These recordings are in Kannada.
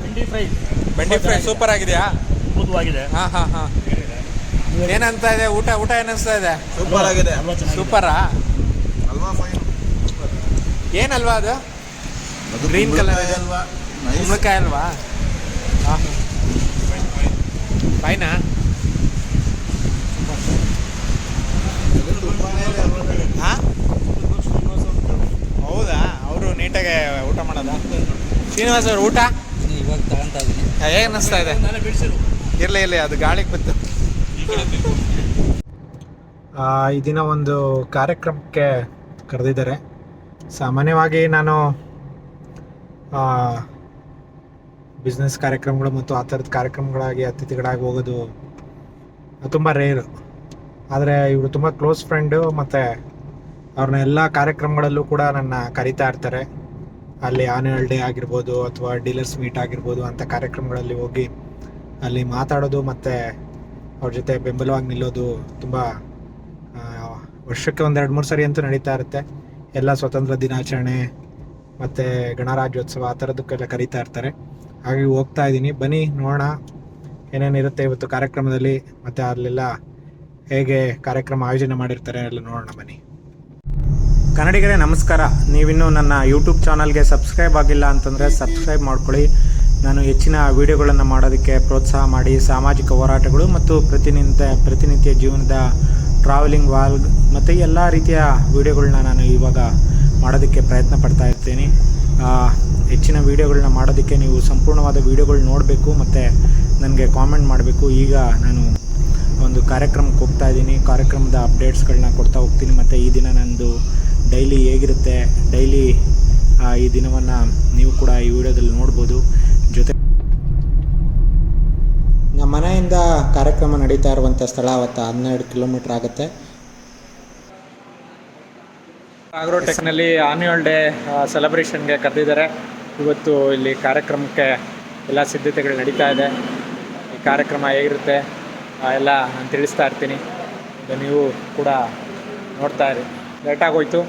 ಬೆಂಡಿ ಫ್ರೈ ಬೆಂಡಿ ಫ್ರೈ ಸೂಪರ್ ಆಗಿದೆಯಾ? ಅದ್ಭುತವಾಗಿದೆ. ಹಾ ಹಾ ಹಾ. ಏನಂತ ಇದೆ? ಊಟ ಊಟ ಏನಿಸ್ತಾ ಇದೆ? ಸೂಪರ್ ಆಗಿದೆ. ಸೂಪರಾ? ಅಲ್ವಾ ಫೈನ್? ಏನಲ್ವಾ ಅದು? Green colour. ಅಲ್ವಾ? ಕುಂಬಳಕಾಯಿ ಅಲ್ವಾ? ಹಾ. ಫೈನಾ? ಹಾ? ಹೌದಾ? ಅವರು ನೀಟಾಗಿ ಊಟ ಮಾಡೋದಾ? ಶ್ರೀನಿವಾಸ್ ಅವ್ರ ಊಟ? ಇವಾಗ ತಗೊಂತ ಇದೀನಿ. ಹೇಗೆ ಅನ್ನಿಸ್ತಾ ಇದೆ? ನಾನೇ ಬಿಡಿಸಿರು. ಇರ್ಲಿ ಇರ್ಲಿ ಅದು ಗಾಳಿಗೆ ಬಿತ್ತು ಈ ದಿನ ಒಂದು ಕಾರ್ಯಕ್ರಮಕ್ಕೆ ಕರೆದಿದ್ದಾರೆ. ಸಾಮಾನ್ಯವಾಗಿ ನಾನು ಬಿಸ್ನೆಸ್ ಕಾರ್ಯಕ್ರಮಗಳು ಮತ್ತು ಆ ಥರದ ಕಾರ್ಯಕ್ರಮಗಳಾಗಿ ಅತಿಥಿಗಳಾಗಿ ಹೋಗೋದು ತುಂಬ ರೇರು ಆದರೆ ಇವರು ತುಂಬ ಕ್ಲೋಸ್ ಫ್ರೆಂಡು ಮತ್ತು ಅವ್ರನ್ನ ಎಲ್ಲ ಕಾರ್ಯಕ್ರಮಗಳಲ್ಲೂ ಕೂಡ ನನ್ನ ಕರಿತಾ ಇರ್ತಾರೆ. ಅಲ್ಲಿ ಆನ್ಯುವಲ್ ಡೇ ಆಗಿರ್ಬೋದು ಅಥವಾ ಡೀಲರ್ಸ್ ಮೀಟ್ ಆಗಿರ್ಬೋದು ಅಂಥ ಕಾರ್ಯಕ್ರಮಗಳಲ್ಲಿ ಹೋಗಿ ಅಲ್ಲಿ ಮಾತಾಡೋದು ಮತ್ತು ಅವ್ರ ಜೊತೆ ಬೆಂಬಲವಾಗಿ ನಿಲ್ಲೋದು ತುಂಬ ವರ್ಷಕ್ಕೆ ಒಂದು ಎರಡು ಮೂರು ಸರಿ ಅಂತೂ ನಡೀತಾ ಇರುತ್ತೆ. ಎಲ್ಲ ಸ್ವತಂತ್ರ ದಿನಾಚರಣೆ ಮತ್ತು ಗಣರಾಜ್ಯೋತ್ಸವ ಆ ಥರದಕ್ಕೆಲ್ಲ ಕರೀತಾ ಇರ್ತಾರೆ. ಹಾಗೆ ಹೋಗ್ತಾ ಇದ್ದೀನಿ. ಬನ್ನಿ, ನೋಡೋಣ ಏನೇನಿರುತ್ತೆ ಇವತ್ತು ಕಾರ್ಯಕ್ರಮದಲ್ಲಿ ಮತ್ತು ಅಲ್ಲೆಲ್ಲ ಹೇಗೆ ಕಾರ್ಯಕ್ರಮ ಆಯೋಜನೆ ಮಾಡಿರ್ತಾರೆ ಎಲ್ಲ ನೋಡೋಣ ಬನ್ನಿ. ಕನ್ನಡಿಗರೇ, ನಮಸ್ಕಾರ. ನೀವಿನ್ನು ನನ್ನ ಯೂಟ್ಯೂಬ್ ಚಾನಲ್ಗೆ ಸಬ್ಸ್ಕ್ರೈಬ್ ಆಗಿಲ್ಲ ಅಂತಂದರೆ ಸಬ್ಸ್ಕ್ರೈಬ್ ಮಾಡ್ಕೊಳ್ಳಿ. ನಾನು ಹೆಚ್ಚಿನ ವಿಡಿಯೋಗಳನ್ನು ಮಾಡೋದಕ್ಕೆ ಪ್ರೋತ್ಸಾಹ ಮಾಡಿ ಸಾಮಾಜಿಕ ಹೋರಾಟಗಳು ಮತ್ತು ಪ್ರತಿನಿತ್ಯ ಪ್ರತಿನಿತ್ಯ ಜೀವನದ ಟ್ರಾವೆಲಿಂಗ್ ವಾಲ್ಗ್ ಮತ್ತು ಎಲ್ಲ ರೀತಿಯ ವಿಡಿಯೋಗಳನ್ನ ನಾನು ಇವಾಗ ಮಾಡೋದಕ್ಕೆ ಪ್ರಯತ್ನ ಪಡ್ತಾ ಇರ್ತೀನಿ. ಹೆಚ್ಚಿನ ವಿಡಿಯೋಗಳನ್ನ ಮಾಡೋದಕ್ಕೆ ನೀವು ಸಂಪೂರ್ಣವಾದ ವೀಡಿಯೋಗಳು ನೋಡಬೇಕು ಮತ್ತು ನನಗೆ ಕಾಮೆಂಟ್ ಮಾಡಬೇಕು. ಈಗ ನಾನು ಒಂದು ಕಾರ್ಯಕ್ರಮಕ್ಕೆ ಹೋಗ್ತಾ ಇದ್ದೀನಿ. ಕಾರ್ಯಕ್ರಮದ ಅಪ್ಡೇಟ್ಸ್ಗಳನ್ನ ಕೊಡ್ತಾ ಹೋಗ್ತೀನಿ. ಮತ್ತು ಈ ದಿನ ನಂದು ಡೈಲಿ ಹೇಗಿರುತ್ತೆ ಡೈಲಿ ಈ ದಿನವನ್ನು ನೀವು ಕೂಡ ಈ ವಿಡಿಯೋದಲ್ಲಿ ನೋಡ್ಬೋದು. ಜೊತೆ ನಮ್ಮ ಮನೆಯಿಂದ ಕಾರ್ಯಕ್ರಮ ನಡೀತಾ ಇರುವಂಥ ಸ್ಥಳ ಅವತ್ತು ಹನ್ನೆರಡು ಕಿಲೋಮೀಟ್ರ್ ಆಗುತ್ತೆ. ಆಗ್ರೋಟೆಕ್ನಲ್ಲಿ ಆನ್ಯುವಲ್ ಡೇ ಸೆಲೆಬ್ರೇಷನ್ಗೆ ಕರೆದಿದ್ದಾರೆ. ಇವತ್ತು ಇಲ್ಲಿ ಕಾರ್ಯಕ್ರಮಕ್ಕೆ ಎಲ್ಲ ಸಿದ್ಧತೆಗಳು ನಡೀತಾ ಇದೆ. ಈ ಕಾರ್ಯಕ್ರಮ ಹೇಗಿರುತ್ತೆ ಎಲ್ಲ ನಾನು ತಿಳಿಸ್ತಾ ಇರ್ತೀನಿ. ನೀವು ಕೂಡ ನೋಡ್ತಾ ಇರಿ. ಲೇಟಾಗೋಯ್ತು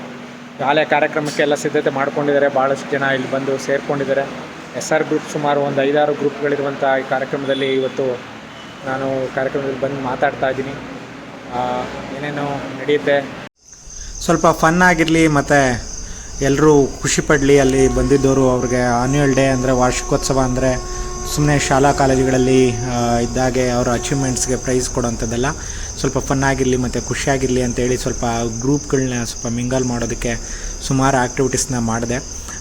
ನಾಳೆ ಕಾರ್ಯಕ್ರಮಕ್ಕೆ ಎಲ್ಲ ಸಿದ್ಧತೆ ಮಾಡ್ಕೊಂಡಿದ್ದಾರೆ. ಭಾಳಷ್ಟು ಜನ ಇಲ್ಲಿ ಬಂದು ಸೇರಿಕೊಂಡಿದ್ದಾರೆ. ಎಸ್ ಆರ್ ಗ್ರೂಪ್ ಸುಮಾರು ಒಂದು ಐದಾರು ಗ್ರೂಪ್ಗಳಿರುವಂಥ ಈ ಕಾರ್ಯಕ್ರಮದಲ್ಲಿ ಇವತ್ತು ನಾನು ಕಾರ್ಯಕ್ರಮದಲ್ಲಿ ಬಂದು ಮಾತಾಡ್ತಾ ಇದ್ದೀನಿ. ಏನೇನು ನಡೆಯುತ್ತೆ? ಸ್ವಲ್ಪ ಫನ್ ಆಗಿರಲಿ ಮತ್ತು ಎಲ್ಲರೂ ಖುಷಿ ಪಡಲಿ. ಅಲ್ಲಿ ಬಂದಿದ್ದವರು ಅವ್ರಿಗೆ ಆನ್ಯುವಲ್ ಡೇ ಅಂದರೆ, ವಾರ್ಷಿಕೋತ್ಸವ ಅಂದರೆ ಸುಮ್ಮನೆ ಶಾಲಾ ಕಾಲೇಜುಗಳಲ್ಲಿ ಇದ್ದಾಗೆ ಅವರ ಅಚೀವ್ಮೆಂಟ್ಸ್ಗೆ ಪ್ರೈಸ್ ಕೊಡೋಂಥದ್ದೆಲ್ಲ. ಸ್ವಲ್ಪ ಫನ್ ಆಗಿರಲಿ ಮತ್ತು ಖುಷಿಯಾಗಿರಲಿ ಅಂತೇಳಿ ಸ್ವಲ್ಪ ಗ್ರೂಪ್ಗಳನ್ನ ಸ್ವಲ್ಪ ಮಿಂಗಲ್ ಮಾಡೋದಕ್ಕೆ ಸುಮಾರು ಆ್ಯಕ್ಟಿವಿಟೀಸ್ನ ಮಾಡಿದೆ.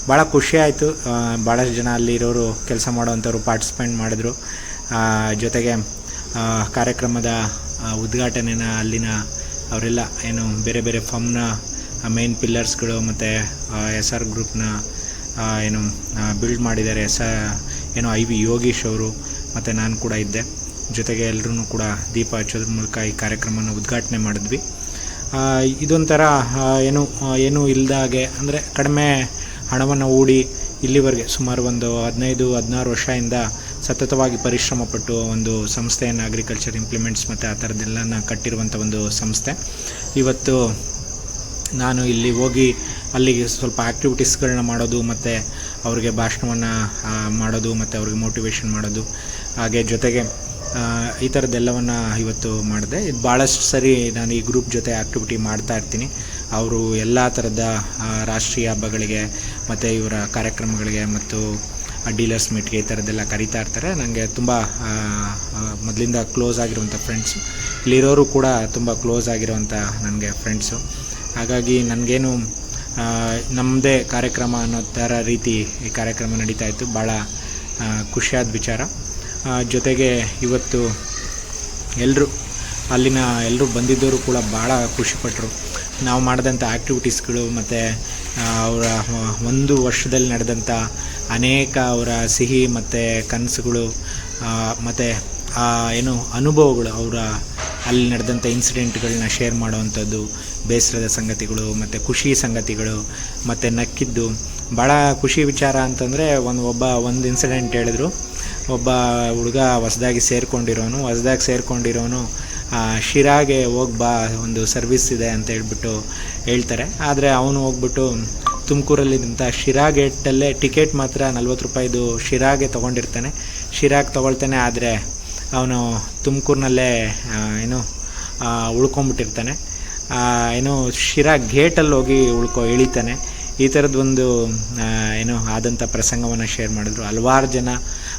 ಭಾಳ ಖುಷಿ ಆಯಿತು. ಭಾಳಷ್ಟು ಜನ ಅಲ್ಲಿ ಇರೋರು ಕೆಲಸ ಮಾಡೋವಂಥವ್ರು ಪಾರ್ಟಿಸಿಪೇಟ್ ಮಾಡಿದ್ರು. ಜೊತೆಗೆ ಕಾರ್ಯಕ್ರಮದ ಉದ್ಘಾಟನೆನ ಅಲ್ಲಿನ ಅವರೆಲ್ಲ ಏನು ಬೇರೆ ಬೇರೆ ಫಮ್ನ ಮೇನ್ ಪಿಲ್ಲರ್ಸ್ಗಳು ಮತ್ತು ಎಸ್ ಆರ್ ಗ್ರೂಪ್ನ ಏನು ಬಿಲ್ಡ್ ಮಾಡಿದ್ದಾರೆ. ಎಸ್ ಏನು ಐ ವಿ ಯೋಗೀಶ್ ಅವರು ಮತ್ತು ನಾನು ಕೂಡ ಇದ್ದೆ. ಜೊತೆಗೆ ಎಲ್ಲರೂ ಕೂಡ ದೀಪ ಹಚ್ಚೋದ್ರ ಮೂಲಕ ಈ ಕಾರ್ಯಕ್ರಮನ ಉದ್ಘಾಟನೆ ಮಾಡಿದ್ವಿ. ಇದೊಂಥರ ಏನು ಏನೂ ಇಲ್ದಾಗೆ ಅಂದರೆ ಕಡಿಮೆ ಹಣವನ್ನು ಹೂಡಿ ಇಲ್ಲಿವರೆಗೆ ಸುಮಾರು ಒಂದು ಹದಿನೈದು, ಹದಿನಾರು ವರ್ಷದಿಂದ ಸತತವಾಗಿ ಪರಿಶ್ರಮ ಪಟ್ಟು ಒಂದು ಸಂಸ್ಥೆಯನ್ನು ಅಗ್ರಿಕಲ್ಚರ್ ಇಂಪ್ಲಿಮೆಂಟ್ಸ್ ಮತ್ತು ಆ ಥರದ್ದೆಲ್ಲನ ಕಟ್ಟಿರುವಂಥ ಒಂದು ಸಂಸ್ಥೆ. ಇವತ್ತು ನಾನು ಇಲ್ಲಿ ಹೋಗಿ ಅಲ್ಲಿಗೆ ಸ್ವಲ್ಪ ಆ್ಯಕ್ಟಿವಿಟೀಸ್ಗಳನ್ನ ಮಾಡೋದು ಮತ್ತು ಅವ್ರಿಗೆ ಭಾಷಣವನ್ನು ಮಾಡೋದು ಮತ್ತು ಅವ್ರಿಗೆ ಮೋಟಿವೇಶನ್ ಮಾಡೋದು. ಹಾಗೆ ಜೊತೆಗೆ ಈ ಥರದ್ದೆಲ್ಲವನ್ನು ಇವತ್ತು ಮಾಡಿದೆ. ಇದು ಭಾಳಷ್ಟು ಸರಿ ನಾನು ಈ ಗ್ರೂಪ್ ಜೊತೆ ಆ್ಯಕ್ಟಿವಿಟಿ ಮಾಡ್ತಾ ಇರ್ತೀನಿ. ಅವರು ಎಲ್ಲ ಥರದ ರಾಷ್ಟ್ರೀಯ ಹಬ್ಬಗಳಿಗೆ ಮತ್ತು ಇವರ ಕಾರ್ಯಕ್ರಮಗಳಿಗೆ ಮತ್ತು ಡೀಲರ್ಸ್ ಮೀಟ್ಗೆ ಈ ಥರದ್ದೆಲ್ಲ ಕರೀತಾ ಇರ್ತಾರೆ. ನನಗೆ ತುಂಬ ಮೊದಲಿಂದ ಕ್ಲೋಸ್ ಆಗಿರುವಂಥ ಫ್ರೆಂಡ್ಸು ಇಲ್ಲಿರೋರು ಕೂಡ ತುಂಬ ಕ್ಲೋಸ್ ಆಗಿರುವಂಥ ನನಗೆ ಫ್ರೆಂಡ್ಸು ಹಾಗಾಗಿ ನನಗೇನು ನಮ್ಮದೇ ಕಾರ್ಯಕ್ರಮ ಅನ್ನೋ ಥರ ರೀತಿ ಈ ಕಾರ್ಯಕ್ರಮ ನಡೀತಾ ಇತ್ತು. ಭಾಳ ಖುಷಿಯಾದ ವಿಚಾರ. ಜೊತೆಗೆ ಇವತ್ತು ಎಲ್ಲರೂ ಅಲ್ಲಿನ ಎಲ್ಲರೂ ಬಂದಿದ್ದವರು ಕೂಡ ಭಾಳ ಖುಷಿಪಟ್ಟರು ನಾವು ಮಾಡಿದಂಥ ಆ್ಯಕ್ಟಿವಿಟೀಸ್ಗಳು ಮತ್ತು ಅವರ ಒಂದು ವರ್ಷದಲ್ಲಿ ನಡೆದಂಥ ಅನೇಕ ಅವರ ಸಿಹಿ ಮತ್ತು ಕನಸುಗಳು ಮತ್ತು ಏನು ಅನುಭವಗಳು ಅವರ ಅಲ್ಲಿ ನಡೆದಂಥ ಇನ್ಸಿಡೆಂಟ್ಗಳನ್ನ ಶೇರ್ ಮಾಡುವಂಥದ್ದು, ಬೇಸರದ ಸಂಗತಿಗಳು ಮತ್ತು ಖುಷಿ ಸಂಗತಿಗಳು ಮತ್ತು ನಕ್ಕಿದ್ದು. ಭಾಳ ಖುಷಿ ವಿಚಾರ ಅಂತಂದರೆ, ಒಂದು ಒಬ್ಬ ಒಂದು ಇನ್ಸಿಡೆಂಟ್ ಹೇಳಿದ್ರು. ಒಬ್ಬ ಹುಡುಗ ಹೊಸ್ದಾಗಿ ಸೇರ್ಕೊಂಡಿರೋನು ಹೊಸ್ದಾಗಿ ಸೇರ್ಕೊಂಡಿರೋನು ಶಿರಾಗೆ ಹೋಗಿ ಬಾ, ಒಂದು ಸರ್ವಿಸ್ ಇದೆ ಅಂತ ಹೇಳ್ಬಿಟ್ಟು ಹೇಳ್ತಾರೆ. ಆದರೆ ಅವನು ಹೋಗ್ಬಿಟ್ಟು ತುಮಕೂರಲ್ಲಿದ್ದಂಥ ಶಿರಾ ಗೇಟಲ್ಲೇ ಟಿಕೆಟ್ ಮಾತ್ರ ನಲ್ವತ್ತು ರೂಪಾಯಿದು ಶಿರಾಗೆ ತೊಗೊಂಡಿರ್ತಾನೆ. ಶಿರಾಗೆ ತೊಗೊಳ್ತಾನೆ, ಆದರೆ ಅವನು ತುಮಕೂರಿನಲ್ಲೇ ಏನು ಉಳ್ಕೊಂಬಿಟ್ಟಿರ್ತಾನೆ. ಏನು, ಶಿರಾ ಗೇಟಲ್ಲಿ ಹೋಗಿ ಉಳ್ಕೊ, ಇಳಿತಾನೆ. ಈ ಥರದ್ದು ಒಂದು ಏನು ಆದಂಥ ಪ್ರಸಂಗವನ್ನು ಶೇರ್ ಮಾಡಿದ್ರು. ಹಲವಾರು ಜನ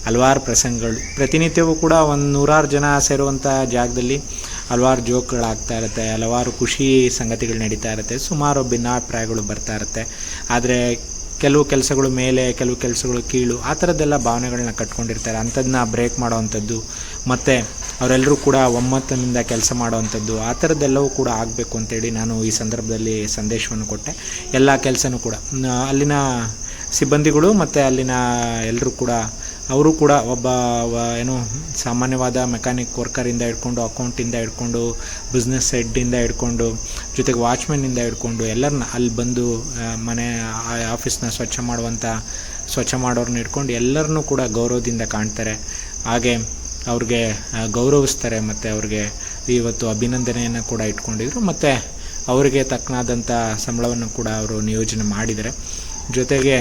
ಹಲವಾರು ಪ್ರಸಂಗಗಳು. ಪ್ರತಿನಿತ್ಯವೂ ಕೂಡ ಒಂದು ನೂರಾರು ಜನ ಸೇರುವಂಥ ಜಾಗದಲ್ಲಿ ಹಲವಾರು ಜೋಕ್ಗಳಾಗ್ತಾ ಇರುತ್ತೆ, ಹಲವಾರು ಖುಷಿ ಸಂಗತಿಗಳು ನಡೀತಾ ಇರುತ್ತೆ ಸುಮಾರು ಭಿನ್ನಾಭಿಪ್ರಾಯಗಳು ಬರ್ತಾ ಇರುತ್ತೆ. ಆದರೆ ಕೆಲವು ಕೆಲಸಗಳು ಮೇಲೆ, ಕೆಲವು ಕೆಲಸಗಳು ಕೀಳು, ಆ ಥರದ್ದೆಲ್ಲ ಭಾವನೆಗಳನ್ನ ಕಟ್ಕೊಂಡಿರ್ತಾರೆ. ಅಂಥದ್ದನ್ನ ಬ್ರೇಕ್ ಮಾಡೋವಂಥದ್ದು, ಮತ್ತು ಅವರೆಲ್ಲರೂ ಕೂಡ ಒಮ್ಮತದಿಂದ ಕೆಲಸ ಮಾಡೋವಂಥದ್ದು, ಆ ಥರದ್ದೆಲ್ಲವೂ ಕೂಡ ಆಗಬೇಕು ಅಂತೇಳಿ ನಾನು ಈ ಸಂದರ್ಭದಲ್ಲಿ ಸಂದೇಶವನ್ನು ಕೊಟ್ಟೆ. ಎಲ್ಲ ಕೆಲಸನೂ ಕೂಡ. ಅಲ್ಲಿನ ಸಿಬ್ಬಂದಿಗಳು ಮತ್ತು ಅಲ್ಲಿನ ಎಲ್ಲರೂ ಕೂಡ ಅವರು ಕೂಡ ಒಬ್ಬ ಏನು, ಸಾಮಾನ್ಯವಾದ ಮೆಕ್ಯಾನಿಕ್ ವರ್ಕರಿಂದ ಹಿಡ್ಕೊಂಡು ಅಕೌಂಟಿಂದ ಹಿಡ್ಕೊಂಡು ಬಿಸ್ನೆಸ್ ಹೆಡ್ಡಿಂದ ಹಿಡ್ಕೊಂಡು, ಜೊತೆಗೆ ವಾಚ್ಮೆನ್ನಿಂದ ಹಿಡ್ಕೊಂಡು ಎಲ್ಲರನ್ನ ಅಲ್ಲಿ ಬಂದು ಮನೆ ಆಫೀಸ್ನ ಸ್ವಚ್ಛ ಮಾಡುವಂಥ ಸ್ವಚ್ಛ ಮಾಡೋರನ್ನ ಹಿಡ್ಕೊಂಡು ಎಲ್ಲರನ್ನೂ ಕೂಡ ಗೌರವದಿಂದ ಕಾಣ್ತಾರೆ. ಹಾಗೆ ಅವ್ರಿಗೆ ಗೌರವಿಸ್ತಾರೆ ಮತ್ತು ಅವ್ರಿಗೆ ಇವತ್ತು ಅಭಿನಂದನೆಯನ್ನು ಕೂಡ ಇಟ್ಕೊಂಡಿದ್ರು. ಮತ್ತು ಅವರಿಗೆ ತಕ್ಕನಾದಂಥ ಸಂಬಳವನ್ನು ಕೂಡ ಅವರು ನಿಯೋಜನೆ ಮಾಡಿದ್ದಾರೆ. ಜೊತೆಗೆ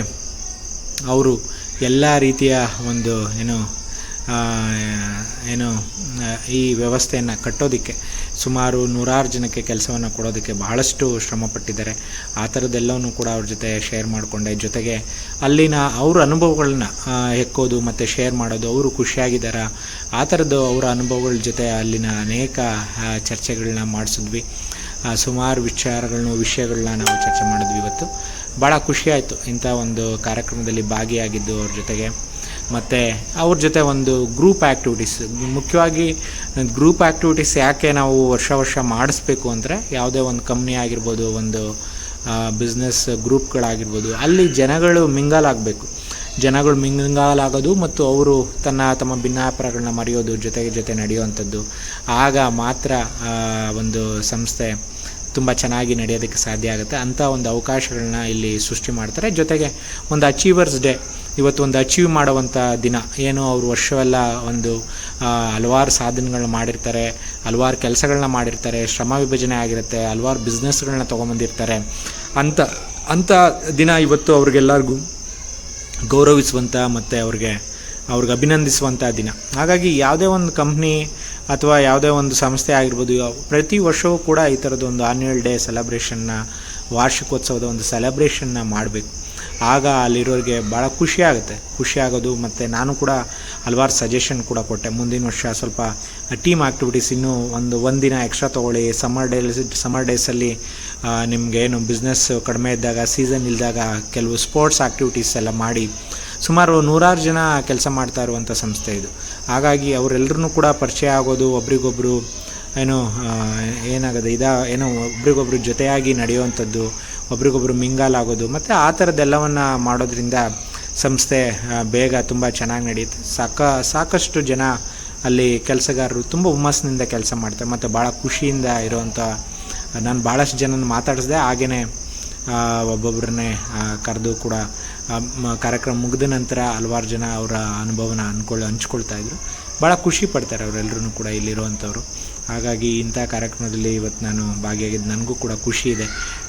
ಅವರು ಎಲ್ಲ ರೀತಿಯ ಒಂದು ಏನು ಏನು ಈ ವ್ಯವಸ್ಥೆಯನ್ನು ಕಟ್ಟೋದಕ್ಕೆ, ಸುಮಾರು ನೂರಾರು ಜನಕ್ಕೆ ಕೆಲಸವನ್ನು ಕೊಡೋದಕ್ಕೆ ಬಹಳಷ್ಟು ಶ್ರಮಪಟ್ಟಿದ್ದಾರೆ. ಆ ಥರದ್ದೆಲ್ಲವನ್ನು ಕೂಡ ಅವ್ರ ಜೊತೆ ಶೇರ್ ಮಾಡಿಕೊಂಡೆ. ಜೊತೆಗೆ ಅಲ್ಲಿನ ಅವ್ರ ಅನುಭವಗಳನ್ನ ಹೆಕ್ಕೋದು ಮತ್ತು ಶೇರ್ ಮಾಡೋದು, ಅವರು ಖುಷಿಯಾಗಿದ್ದಾರ. ಆ ಥರದ್ದು ಅವರ ಅನುಭವಗಳ ಜೊತೆ ಅಲ್ಲಿನ ಅನೇಕ ಚರ್ಚೆಗಳನ್ನ ಮಾಡಿಸಿದ್ವಿ. ಸುಮಾರು ವಿಚಾರಗಳನ್ನು, ವಿಷಯಗಳನ್ನ ನಾವು ಚರ್ಚೆ ಮಾಡಿದ್ವಿ ಇವತ್ತು. ಭಾಳ ಖುಷಿಯಾಯಿತು ಇಂಥ ಒಂದು ಕಾರ್ಯಕ್ರಮದಲ್ಲಿ ಭಾಗಿಯಾಗಿದ್ದು ಅವ್ರ ಜೊತೆಗೆ. ಮತ್ತು ಅವ್ರ ಜೊತೆ ಒಂದು ಗ್ರೂಪ್ ಆ್ಯಕ್ಟಿವಿಟೀಸ್ ಮುಖ್ಯವಾಗಿ ಗ್ರೂಪ್ ಆ್ಯಕ್ಟಿವಿಟೀಸ್ ಯಾಕೆ ನಾವು ವರ್ಷ ವರ್ಷ ಮಾಡಿಸ್ಬೇಕು ಅಂದರೆ ಯಾವುದೇ ಒಂದು ಕಂಪ್ನಿ ಆಗಿರ್ಬೋದು, ಒಂದು ಬಿಸ್ನೆಸ್ ಗ್ರೂಪ್ಗಳಾಗಿರ್ಬೋದು ಅಲ್ಲಿ ಜನಗಳು ಮಿಂಗಲ್ ಆಗಬೇಕು. ಜನಗಳು ಮಿಂಗಲ್ ಮತ್ತು ಅವರು ತನ್ನ, ತಮ್ಮ ಭಿನ್ನಾಭಿಪ್ರಾಯಗಳನ್ನ ಮರೆಯೋದು, ಜೊತೆಗೆ ಜೊತೆ ನಡೆಯುವಂಥದ್ದು. ಆಗ ಮಾತ್ರ ಒಂದು ಸಂಸ್ಥೆ ತುಂಬ ಚೆನ್ನಾಗಿ ನಡೆಯೋದಕ್ಕೆ ಸಾಧ್ಯ ಆಗುತ್ತೆ. ಅಂಥ ಒಂದು ಅವಕಾಶಗಳನ್ನ ಇಲ್ಲಿ ಸೃಷ್ಟಿ ಮಾಡ್ತಾರೆ. ಜೊತೆಗೆ ಒಂದು ಅಚೀವರ್ಸ್ ಡೇ ಇವತ್ತು ಒಂದು ಅಚೀವ್ ಮಾಡುವಂಥ ದಿನ. ಏನು ಅವರು ವರ್ಷವೆಲ್ಲ ಒಂದು ಹಲವಾರು ಸಾಧನೆಗಳನ್ನ ಮಾಡಿರ್ತಾರೆ, ಹಲವಾರು ಕೆಲಸಗಳನ್ನ ಮಾಡಿರ್ತಾರೆ, ಶ್ರಮ ವಿಭಜನೆ ಆಗಿರುತ್ತೆ, ಹಲವಾರು ಬಿಸ್ನೆಸ್ಗಳನ್ನ ತೊಗೊಂಬಂದಿರ್ತಾರೆ. ಅಂತ ಅಂಥ ದಿನ ಇವತ್ತು ಅವ್ರಿಗೆಲ್ಲರಿಗೂ ಗೌರವಿಸುವಂಥ ಮತ್ತು ಅವ್ರಿಗೆ ಅವ್ರಿಗೆ ಅಭಿನಂದಿಸುವಂಥ ದಿನ. ಹಾಗಾಗಿ ಯಾವುದೇ ಒಂದು ಕಂಪ್ನಿ ಅಥವಾ ಯಾವುದೇ ಒಂದು ಸಂಸ್ಥೆ ಆಗಿರ್ಬೋದು ಪ್ರತಿ ವರ್ಷವೂ ಕೂಡ ಈ ಥರದ್ದು ಒಂದು ಆನ್ಯುವಲ್ ಡೇ ಸೆಲೆಬ್ರೇಷನ್ನ ವಾರ್ಷಿಕೋತ್ಸವದ ಒಂದು ಸೆಲೆಬ್ರೇಷನ್ನ ಮಾಡಬೇಕು. ಆಗ ಅಲ್ಲಿರೋರಿಗೆ ಭಾಳ ಖುಷಿ ಆಗುತ್ತೆ. ಖುಷಿ ಆಗೋದು ಮತ್ತು ನಾನು ಕೂಡ ಹಲವಾರು ಸಜೆಷನ್ ಕೂಡ ಕೊಟ್ಟೆ. ಮುಂದಿನ ವರ್ಷ ಸ್ವಲ್ಪ ಟೀಮ್ ಆ್ಯಕ್ಟಿವಿಟೀಸ್ ಇನ್ನೂ ಒಂದು ಒಂದಿನ ಎಕ್ಸ್ಟ್ರಾ ತೊಗೊಳ್ಳಿ. ಸಮ್ಮರ್ ಡೇಸ್ ಸಮ್ಮರ್ ಡೇಸಲ್ಲಿ ನಿಮಗೆ ಏನು ಬಿಸ್ನೆಸ್ ಕಡಿಮೆ ಇದ್ದಾಗ ಸೀಸನ್ ಇಲ್ದಾಗ ಕೆಲವು ಸ್ಪೋರ್ಟ್ಸ್ ಆ್ಯಕ್ಟಿವಿಟೀಸ್ ಎಲ್ಲ ಮಾಡಿ ಸುಮಾರು ನೂರಾರು ಜನ ಕೆಲಸ ಮಾಡ್ತಾ ಇರುವಂಥ ಸಂಸ್ಥೆ ಇದು. ಹಾಗಾಗಿ ಅವರೆಲ್ಲರೂ ಕೂಡ ಪರಿಚಯ ಆಗೋದು ಒಬ್ರಿಗೊಬ್ಬರು ಏನು ಏನಾಗೋದು ಇದಾ, ಏನೋ ಒಬ್ರಿಗೊಬ್ರು ಜೊತೆಯಾಗಿ ನಡೆಯುವಂಥದ್ದು ಒಬ್ರಿಗೊಬ್ರು ಮಿಂಗಲ್ ಆಗೋದು. ಮತ್ತು ಆ ಥರದ್ದೆಲ್ಲವನ್ನು ಮಾಡೋದ್ರಿಂದ ಸಂಸ್ಥೆ ಬೇಗ ತುಂಬ ಚೆನ್ನಾಗಿ ನಡೆಯುತ್ತೆ ಸಾಕ, ಸಾಕಷ್ಟು ಜನ ಅಲ್ಲಿ ಕೆಲಸಗಾರರು ತುಂಬ ಹುಮ್ಮಸ್ಸಿನಿಂದ ಕೆಲಸ ಮಾಡ್ತಾರೆ. ಮತ್ತು ಭಾಳ ಖುಷಿಯಿಂದ ಇರುವಂಥ ನಾನು ಭಾಳಷ್ಟು ಜನನ ಮಾತಾಡಿಸಿದೆ. ಹಾಗೇ ಒಬ್ಬೊಬ್ಬರನ್ನೇ ಕರೆದು ಕೂಡ ಕಾರ್ಯಕ್ರಮ ಮುಗಿದ ನಂತರ ಹಲವಾರು ಜನ ಅವರ ಅನುಭವನ ಅನ್ಕೊಳ್ಳಿ ಹಂಚ್ಕೊಳ್ತಾ ಇದ್ರು. ಭಾಳ ಖುಷಿ ಪಡ್ತಾರೆ ಅವರೆಲ್ಲರೂ ಕೂಡ ಇಲ್ಲಿರುವಂಥವ್ರು ಹಾಗಾಗಿ ಇಂಥ ಕಾರ್ಯಕ್ರಮದಲ್ಲಿ ಇವತ್ತು ನಾನು ಭಾಗಿಯಾಗಿದ್ದು ನನಗೂ ಕೂಡ ಖುಷಿ ಇದೆ.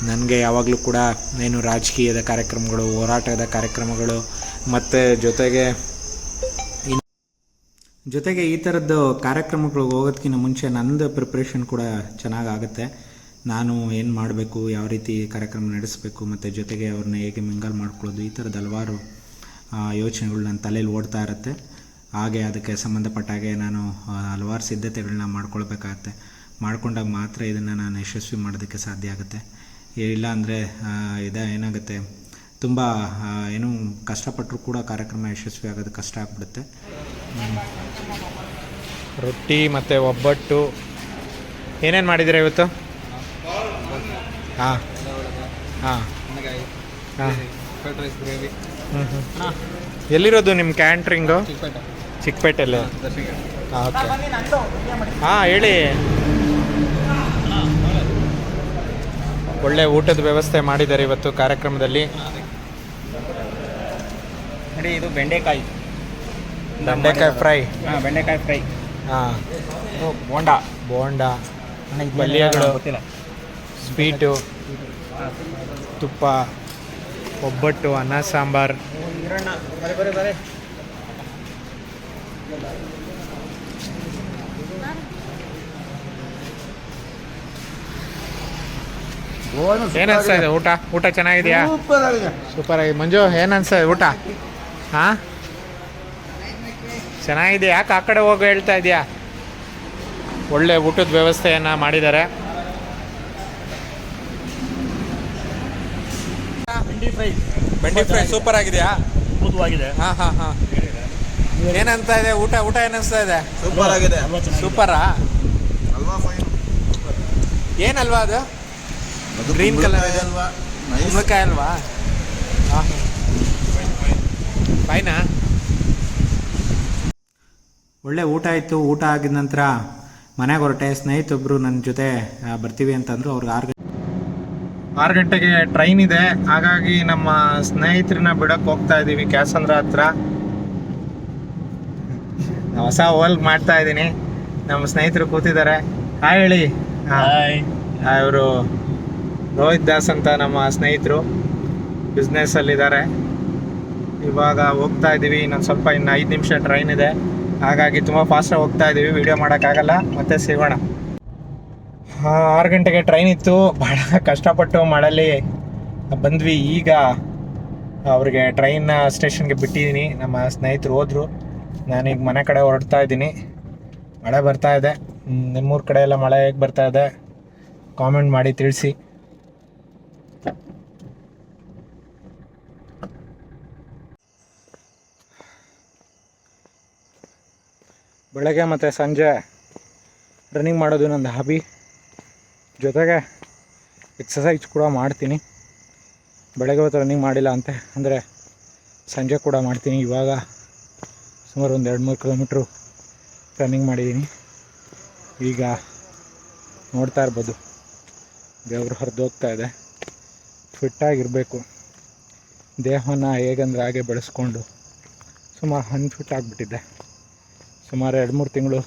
ನನಗೆ ಯಾವಾಗಲೂ ಕೂಡ ಏನು ರಾಜಕೀಯದ ಕಾರ್ಯಕ್ರಮಗಳು, ಹೋರಾಟದ ಕಾರ್ಯಕ್ರಮಗಳು, ಮತ್ತು ಜೊತೆಗೆ ಜೊತೆಗೆ ಈ ಥರದ್ದು ಕಾರ್ಯಕ್ರಮಗಳು ಹೋಗೋದಕ್ಕಿಂತ ಮುಂಚೆ ನಂದು ಪ್ರಿಪ್ರೇಷನ್ ಕೂಡ ಚೆನ್ನಾಗಾಗುತ್ತೆ. ನಾನು ಏನು ಮಾಡಬೇಕು, ಯಾವ ರೀತಿ ಕಾರ್ಯಕ್ರಮ ನಡೆಸಬೇಕು, ಮತ್ತು ಜೊತೆಗೆ ಅವ್ರನ್ನ ಹೇಗೆ ಮಿಂಗಲ್ ಮಾಡ್ಕೊಳ್ಳೋದು, ಈ ಥರದ್ದು ಹಲವಾರು ಯೋಚನೆಗಳು ನನ್ನ ತಲೆಯಲ್ಲಿ ಓಡ್ತಾ ಇರುತ್ತೆ. ಹಾಗೆ ಅದಕ್ಕೆ ಸಂಬಂಧಪಟ್ಟ ಹಾಗೆ ನಾನು ಹಲವಾರು ಸಿದ್ಧತೆಗಳನ್ನ ಮಾಡ್ಕೊಳ್ಬೇಕಾಗತ್ತೆ. ಮಾಡಿಕೊಂಡಾಗ ಮಾತ್ರ ಇದನ್ನು ನಾನು ಯಶಸ್ವಿ ಮಾಡೋದಕ್ಕೆ ಸಾಧ್ಯ ಆಗುತ್ತೆ. ಇಲ್ಲ ಅಂದರೆ ಇದ ಏನಾಗುತ್ತೆ ತುಂಬ ಏನು ಕಷ್ಟಪಟ್ಟರು ಕೂಡ ಕಾರ್ಯಕ್ರಮ ಯಶಸ್ವಿ ಆಗೋದು ಕಷ್ಟ ಆಗ್ಬಿಡುತ್ತೆ. ರೊಟ್ಟಿ ಮತ್ತು ಒಬ್ಬಟ್ಟು. ಏನೇನು ಮಾಡಿದ್ದೀರಾ ಇವತ್ತು? ಹಾಂ. ಹಾಂ. ಹಾಂ. ಹ್ಞೂ ಹ್ಞೂ ಎಲ್ಲಿರೋದು ನಿಮ್ಮ ಕ್ಯಾಂಟ್ರಿಂಗು? ಚಿಕ್ಕಪೇಟೆಯಲ್ಲಿ. ಹಾಂ ಓಕೆ. ಹಾಂ ಹೇಳಿ. ಒಳ್ಳೆ ಊಟದ ವ್ಯವಸ್ಥೆ ಮಾಡಿದ್ದಾರೆ ಇವತ್ತು ಕಾರ್ಯಕ್ರಮದಲ್ಲಿ. ನೋಡಿ ಇದು ಬೆಂಡೆಕಾಯಿ. ಬೆಂಡೆಕಾಯಿ ಫ್ರೈ. ಹಾಂ ಬೆಂಡೆಕಾಯಿ ಫ್ರೈ. ಹಾಂ. ಬೋಂಡ. ಬೋಂಡಾ. ಪಲ್ಯಗಳು. ಸ್ವೀಟು. ತುಪ್ಪ. ಒಬ್ಬಟ್ಟು ಅನ್ನ ಸಾಂಬಾರ್ ಇರೋಣ ಬರೀ ಬರೀ ಬರೀ ಏನು ಅನ್ಸ್ತಾ ಇದೆ? ಊಟ? ಊಟ ಚೆನ್ನಾಗಿದೆಯಾ? ಸೂಪರ್ ಆಗಿದೆ ಸೂಪರ್ ಆಗಿದೆ ಮಂಜು ಏನು ಅನ್ಸ್ತಾ ಇದೆ? ಊಟ? ಹಾ? ಚೆನ್ನಾಗಿದೆ ಯಾಕೆ ಆ ಕಡೆ ಹೋಗಿ ಹೇಳ್ತಾ ಇದೆಯಾ? ಒಳ್ಳೆ ಊಟದ ವ್ಯವಸ್ಥೆಯನ್ನ ಮಾಡಿದ್ದಾರೆ. ಬೆಂಡಿ ಫ್ರೈ. ಬೆಂಡಿ ಫ್ರೈ ಸೂಪರ್ ಆಗಿದೆಯಾ ಅದ್ಭುತವಾಗಿದೆ. ಹಾ ಹಾ ಹಾಂ. ಏನನ್ಸ್ತಾ ಇದೆ? ಊಟ ಊಟ ಏನಿಸ್ತಾ ಇದೆ? ಸೂಪರ್ ಆಗಿದೆ. ಸೂಪರಾ ಅಲ್ವಾ ಫೈನ್ ಏನಲ್ವಾ ಅದು? ಅದು ಗ್ರೀನ್ ಕಲರ್ ಇದೆ. ಅಲ್ವಾ? ನೈಸ್ ಕುಂಬಳಕಾಯಿ ಅಲ್ವಾ? ಹಾಂ. ಫೈನಾ ಒಳ್ಳೆ ಊಟ ಆಯಿತು ಊಟ ಆಗಿದ ನಂತರ ಮನೆಗೆ ಹೊರಟೆ. ಸ್ನೇಹಿತೊಬ್ಬರು ನನ್ನ ಜೊತೆ ಬರ್ತೀವಿ ಅಂತಂದ್ರು. ಅವ್ರಿಗೆ ಆರು ಗಂಟೆ ಆರು ಗಂಟೆಗೆ ಟ್ರೈನ್ ಇದೆ. ಹಾಗಾಗಿ ನಮ್ಮ ಸ್ನೇಹಿತರನ್ನ ಬಿಡಕ್ಕೆ ಹೋಗ್ತಾ ಇದ್ದೀವಿ ಕ್ಯಾಸಂದ್ರ ಹತ್ರ. ಹೊಸ ಹೋಲ್ ಮಾಡ್ತಾ ಇದ್ದೀನಿ. ನಮ್ಮ ಸ್ನೇಹಿತರು ಕೂತಿದ್ದಾರೆ. ಹಾಯ್ ಹೇಳಿ. ಅವರು. ರೋಹಿತ್ ದಾಸ್ ಅಂತ ನಮ್ಮ ಸ್ನೇಹಿತರು. ಬಿಸ್ನೆಸ್ ಅಲ್ಲಿದ್ದಾರೆ ಇವಾಗ ಹೋಗ್ತಾ ಇದ್ದೀವಿ ಇನ್ನೊಂದು ಸ್ವಲ್ಪ ಇನ್ನು ಐದು ನಿಮಿಷ ಟ್ರೈನ್ ಇದೆ. ಹಾಗಾಗಿ ತುಂಬ ಫಾಸ್ಟಾಗಿ ಹೋಗ್ತಾ ಇದ್ದೀವಿ ವಿಡಿಯೋ ಮಾಡೋಕ್ಕಾಗಲ್ಲ ಮತ್ತೆ ಸಿಗೋಣ. ಹಾ, ಆರು ಗಂಟೆಗೆ ಟ್ರೈನ್ ಇತ್ತು. ಭಾಳ ಕಷ್ಟಪಟ್ಟು ಮಾಡಲಿ ಬಂದ್ವಿ. ಈಗ ಅವ್ರಿಗೆ ಟ್ರೈನ್ ಸ್ಟೇಷನ್ಗೆ ಬಿಟ್ಟಿದ್ದೀನಿ ನಮ್ಮ ಸ್ನೇಹಿತರು ಹೋದ್ರು. ನಾನೀಗ ಮನೆ ಕಡೆ ಹೊರಡ್ತಾ ಇದ್ದೀನಿ. ಮಳೆ ಬರ್ತಾ ಇದೆ. ನಿಮ್ಮೂರ ಕಡೆ ಎಲ್ಲ ಮಳೆ ಹೇಗೆ ಬರ್ತಾ ಇದೆ? ಕಾಮೆಂಟ್ ಮಾಡಿ, ತಿಳಿಸಿ. ಬೆಳಗ್ಗೆ ಮತ್ತು ಸಂಜೆ ರನ್ನಿಂಗ್ ಮಾಡೋದು ನನ್ನ ಹಾಬಿ ಜೊತೆಗೆ ಎಕ್ಸಸೈಸ್ ಕೂಡ ಮಾಡ್ತೀನಿ. ಬೆಳಗ್ಗೆ ಹೊತ್ತು ರನ್ನಿಂಗ್ ಮಾಡಿಲ್ಲ ಅಂತೆ ಅಂದರೆ ಸಂಜೆ ಕೂಡ ಮಾಡ್ತೀನಿ ಇವಾಗ. ಸುಮಾರು ಒಂದು ಎರಡು ಮೂರು ಕಿಲೋಮೀಟ್ರು ರನ್ನಿಂಗ್ ಮಾಡಿದ್ದೀನಿ. ಈಗ ನೋಡ್ತಾ ಇರ್ಬೋದು. ದೇವರು ಹರಿದೋಗ್ತಾ ಇದೆ. ಫಿಟ್ಟಾಗಿರಬೇಕು. ದೇಹವನ್ನು ಹೇಗಂದ್ರೆ ಹಾಗೆ ಬೆಳೆಸ್ಕೊಂಡು ಸುಮಾರು ಅನ್ಫಿಟ್ ಆಗಿಬಿಟ್ಟಿದ್ದೆ ಸುಮಾರು ಎರಡು ಮೂರು ತಿಂಗಳು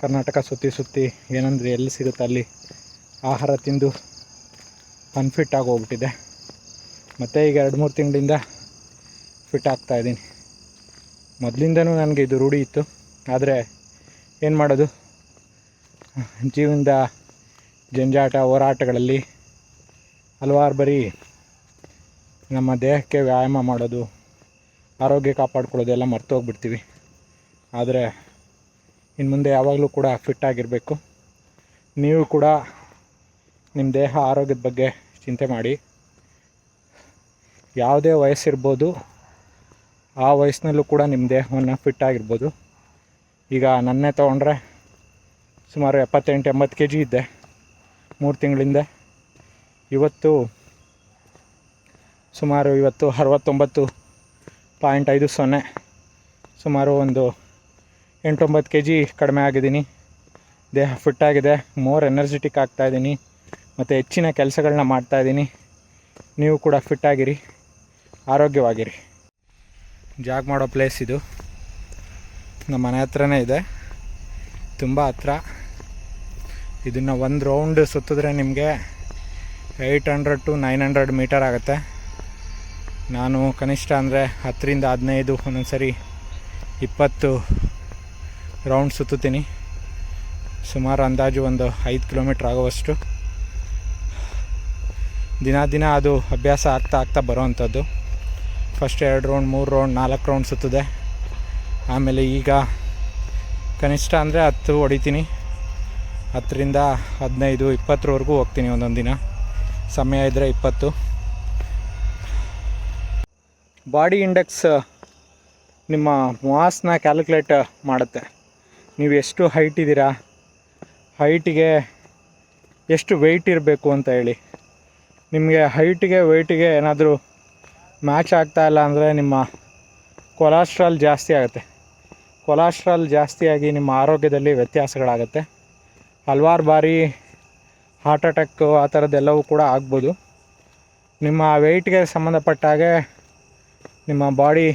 ಕರ್ನಾಟಕ ಸುತ್ತಿ ಸುತ್ತಿ ಏನಂದರೆ ಎಲ್ಲಿ ಸಿಗುತ್ತೆ ಅಲ್ಲಿ ಆಹಾರ ತಿಂದು ಅನ್ಫಿಟ್ ಆಗಿ ಹೋಗ್ಬಿಟ್ಟಿದೆ. ಮತ್ತು ಈಗ ಎರಡು ಮೂರು ತಿಂಗಳಿಂದ ಫಿಟ್ ಆಗ್ತಾ ಇದ್ದೀನಿ. ಮೊದಲಿಂದನೂ ನನಗೆ ಇದು ರೂಢಿ ಇತ್ತು. ಆದರೆ ಏನು ಮಾಡೋದು? ಜೀವನದ ಜಂಜಾಟ ಹೋರಾಟಗಳಲ್ಲಿ ಹಲವಾರು ಬರೀ ನಮ್ಮ ದೇಹಕ್ಕೆ ವ್ಯಾಯಾಮ ಮಾಡೋದು, ಆರೋಗ್ಯ ಕಾಪಾಡ್ಕೊಳ್ಳೋದು ಎಲ್ಲ ಮರ್ತೋಗ್ಬಿಡ್ತೀವಿ ಆದರೆ ಇನ್ನು ಮುಂದೆ ಯಾವಾಗಲೂ ಕೂಡ ಫಿಟ್ ಆಗಿರಬೇಕು. ನೀವು ಕೂಡ ನಿಮ್ಮ ದೇಹ ಆರೋಗ್ಯದ ಬಗ್ಗೆ ಚಿಂತೆ ಮಾಡಿ. ಯಾವುದೇ ವಯಸ್ಸಿರ್ಬೋದು ಆ ವಯಸ್ಸಿನಲ್ಲೂ ಕೂಡ ನಿಮ್ಮ ದೇಹವನ್ನು ಫಿಟ್ ಆಗಿರ್ಬೋದು. ಈಗ ನನ್ನೇ ತೊಗೊಂಡ್ರೆ ಸುಮಾರು ಎಪ್ಪತ್ತೆಂಟು, ಎಂಬತ್ತು ಕೆ ಜಿ ಇದ್ದೆ ಮೂರು ತಿಂಗಳಿಂದ. ಇವತ್ತು ಸುಮಾರು ಇವತ್ತು ಅರವತ್ತೊಂಬತ್ತು ಪಾಯಿಂಟ್ ಐದು ಸೊನ್ನೆ. ಸುಮಾರು ಒಂದು ಎಂಟೊಂಬತ್ತು ಕೆ ಜಿ ಕಡಿಮೆ ಆಗಿದ್ದೀನಿ. ದೇಹ ಫಿಟ್ ಆಗಿದೆ. ಮೋರ್ ಎನರ್ಜೆಟಿಕ್ ಆಗ್ತಾಯಿದ್ದೀನಿ ಮತ್ತು ಹೆಚ್ಚಿನ ಕೆಲಸಗಳನ್ನ ಮಾಡ್ತಾಯಿದ್ದೀನಿ ನೀವು ಕೂಡ ಫಿಟ್ ಆಗಿರಿ. ಆರೋಗ್ಯವಾಗಿರಿ. ಜಾಗ್ ಮಾಡೋ ಪ್ಲೇಸ್ ಇದು. ನಮ್ಮ ಮನೆ ಹತ್ರನೇ ಇದೆ. ತುಂಬ ಹತ್ರ. ಇದನ್ನು ಒಂದು ರೌಂಡ್ ಸುತ್ತಿದ್ರೆ ನಿಮಗೆ eight hundred to nine hundred metre ಆಗುತ್ತೆ. ನಾನು ಕನಿಷ್ಠ ಅಂದರೆ ಹತ್ತರಿಂದ ಹದಿನೈದು ಒಂದೊಂದು ಸರಿ ಇಪ್ಪತ್ತು ರೌಂಡ್ ಸುತ್ತುತ್ತೀನಿ. ಸುಮಾರು ಅಂದಾಜು ಒಂದು ಐದು ಕಿಲೋಮೀಟ್ರ್ ಆಗುವಷ್ಟು. ದಿನ ದಿನ ಅದು ಅಭ್ಯಾಸ ಆಗ್ತಾ ಆಗ್ತಾ ಬರೋವಂಥದ್ದು. ಫಸ್ಟ್ ಎರಡು ರೌಂಡ್ ಮೂರು ರೌಂಡ್ ನಾಲ್ಕು ರೌಂಡ್ ಸುತ್ತದೆ. ಆಮೇಲೆ ಈಗ ಕನಿಷ್ಠ ಅಂದರೆ ಹತ್ತು ಹೊಡಿತೀನಿ. ಹತ್ತರಿಂದ ಹದಿನೈದು, ಇಪ್ಪತ್ತರವರೆಗೂ ಹೋಗ್ತೀನಿ ಒಂದೊಂದು ದಿನ. ಸಮಯ ಇದ್ದರೆ ಇಪ್ಪತ್ತು. ಬಾಡಿ ಇಂಡೆಕ್ಸ್, ನಿಮ್ಮ ಮಾಸ್ನ ಕ್ಯಾಲ್ಕುಲೇಟ್ ಮಾಡುತ್ತೆ. ನೀವು ಎಷ್ಟು ಹೈಟ್ ಇದ್ದೀರಾ? ಹೈಟಿಗೆ ಎಷ್ಟು ವೆಯ್ಟ್ ಇರಬೇಕು ಅಂತ ಹೇಳಿ. ನಿಮಗೆ ಹೈಟಿಗೆ ವೆಯ್ಟಿಗೆ ಏನಾದರೂ ಮ್ಯಾಚ್ ಆಗ್ತಾ ಇಲ್ಲ ಅಂದರೆ ನಿಮ್ಮ ಕೊಲಾಸ್ಟ್ರಾಲ್ ಜಾಸ್ತಿ ಆಗುತ್ತೆ. ಕೊಲಾಸ್ಟ್ರಾಲ್ ಜಾಸ್ತಿಯಾಗಿ ನಿಮ್ಮ ಆರೋಗ್ಯದಲ್ಲಿ ವ್ಯತ್ಯಾಸಗಳಾಗುತ್ತೆ. ಹಲವಾರು ಬಾರಿ ಹಾರ್ಟ್ ಅಟ್ಯಾಕ್ ಆ ಥರದ್ದೆಲ್ಲವೂ ಕೂಡ ಆಗ್ಬೋದು. ನಿಮ್ಮ ವೆಯ್ಟ್ಗೆ ಸಂಬಂಧಪಟ್ಟ ಹಾಗೆ ನಿಮ್ಮ ಬಾಡಿ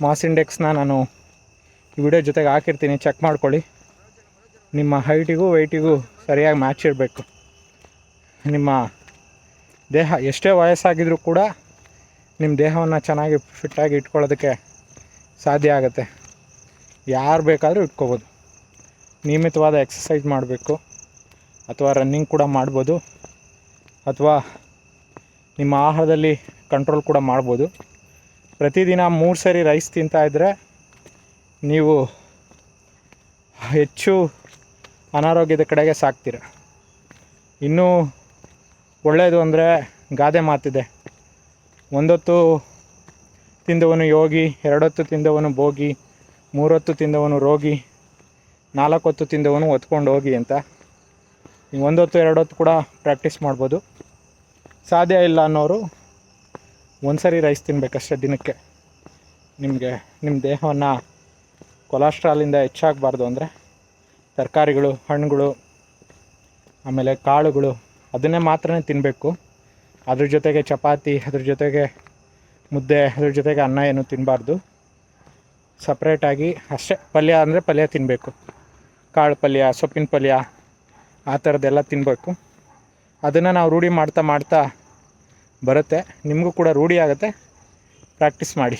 ಮಾಸ್ ಇಂಡೆಕ್ಸ್ನ ನಾನು ಈ ವಿಡಿಯೋ ಜೊತೆಗೆ ಹಾಕಿರ್ತೀನಿ. ಚೆಕ್ ಮಾಡ್ಕೊಳ್ಳಿ. ನಿಮ್ಮ ಹೈಟಿಗೂ ವೆಯ್ಟಿಗೂ ಸರಿಯಾಗಿ ಮ್ಯಾಚ್ ಇರಬೇಕು. ನಿಮ್ಮ ದೇಹ ಎಷ್ಟೇ ವಯಸ್ಸಾಗಿದ್ರೂ ಕೂಡ ನಿಮ್ಮ ದೇಹವನ್ನು ಚೆನ್ನಾಗಿ ಫಿಟ್ಟಾಗಿ ಇಟ್ಕೊಳ್ಳೋದಕ್ಕೆ ಸಾಧ್ಯ ಆಗುತ್ತೆ. ಯಾರು ಬೇಕಾದರೂ ಇಟ್ಕೋಬೋದು. ನಿಯಮಿತವಾದ ಎಕ್ಸಸೈಸ್ ಮಾಡಬೇಕು. ಅಥವಾ ರನ್ನಿಂಗ್ ಕೂಡ ಮಾಡ್ಬೋದು. ಅಥವಾ ನಿಮ್ಮ ಆಹಾರದಲ್ಲಿ ಕಂಟ್ರೋಲ್ ಕೂಡ ಮಾಡ್ಬೋದು. ಪ್ರತಿದಿನ ಮೂರು ಸರಿ ರೈಸ್ ತಿಂತಾ ಇದ್ದರೆ ನೀವು ಹೆಚ್ಚು ಅನಾರೋಗ್ಯದ ಕಡೆಗೆ ಸಾಕ್ತೀರ. ಇನ್ನೂ ಒಳ್ಳೆಯದು ಅಂದರೆ ಗಾದೆ ಮಾತಿದೆ. ಒಂದೊತ್ತು ತಿಂದವನು ಯೋಗಿ, ಎರಡೊತ್ತು ತಿಂದವನು ಭೋಗಿ, ಮೂರೊತ್ತು ತಿಂದವನು ರೋಗಿ, ನಾಲ್ಕೊತ್ತು ತಿಂದವನು ಹೊತ್ಕೊಂಡು ಹೋಗಿ ಅಂತ. ನೀವು ಒಂದೊತ್ತು ಎರಡೊತ್ತು ಕೂಡ ಪ್ರಾಕ್ಟೀಸ್ ಮಾಡ್ಬೋದು. ಸಾಧ್ಯ ಇಲ್ಲ ಅನ್ನೋರು ಒಂದು ಸರಿ ರೈಸ್ ತಿನ್ನಬೇಕಷ್ಟೇ ದಿನಕ್ಕೆ. ನಿಮಗೆ ನಿಮ್ಮ ದೇಹವನ್ನು ಕೊಲೆಸ್ಟ್ರಾಲಿಂದ ಹೆಚ್ಚಾಗಬಾರ್ದು ಅಂದರೆ ತರಕಾರಿಗಳು, ಹಣ್ಣುಗಳು, ಆಮೇಲೆ ಕಾಳುಗಳು, ಅದನ್ನೇ ಮಾತ್ರ ತಿನ್ನಬೇಕು ಅದ್ರ ಜೊತೆಗೆ ಚಪಾತಿ, ಅದ್ರ ಜೊತೆಗೆ ಮುದ್ದೆ, ಅದ್ರ ಜೊತೆಗೆ ಅನ್ನ ಏನು ತಿನ್ನಬಾರ್ದು ಸಪ್ರೇಟಾಗಿ ಅಷ್ಟೇ. ಪಲ್ಯ ಅಂದರೆ ಪಲ್ಯ ತಿನ್ನಬೇಕು ಕಾಳು ಪಲ್ಯ, ಸೊಪ್ಪಿನ ಪಲ್ಯ, ಆ ಥರದ್ದೆಲ್ಲ ತಿನ್ನಬೇಕು ಅದನ್ನು ನಾವು ರೂಢಿ ಮಾಡ್ತಾ ಮಾಡ್ತಾ ಬರುತ್ತೆ. ನಿಮಗೂ ಕೂಡ ರೂಢಿ ಆಗುತ್ತೆ. ಪ್ರಾಕ್ಟೀಸ್ ಮಾಡಿ.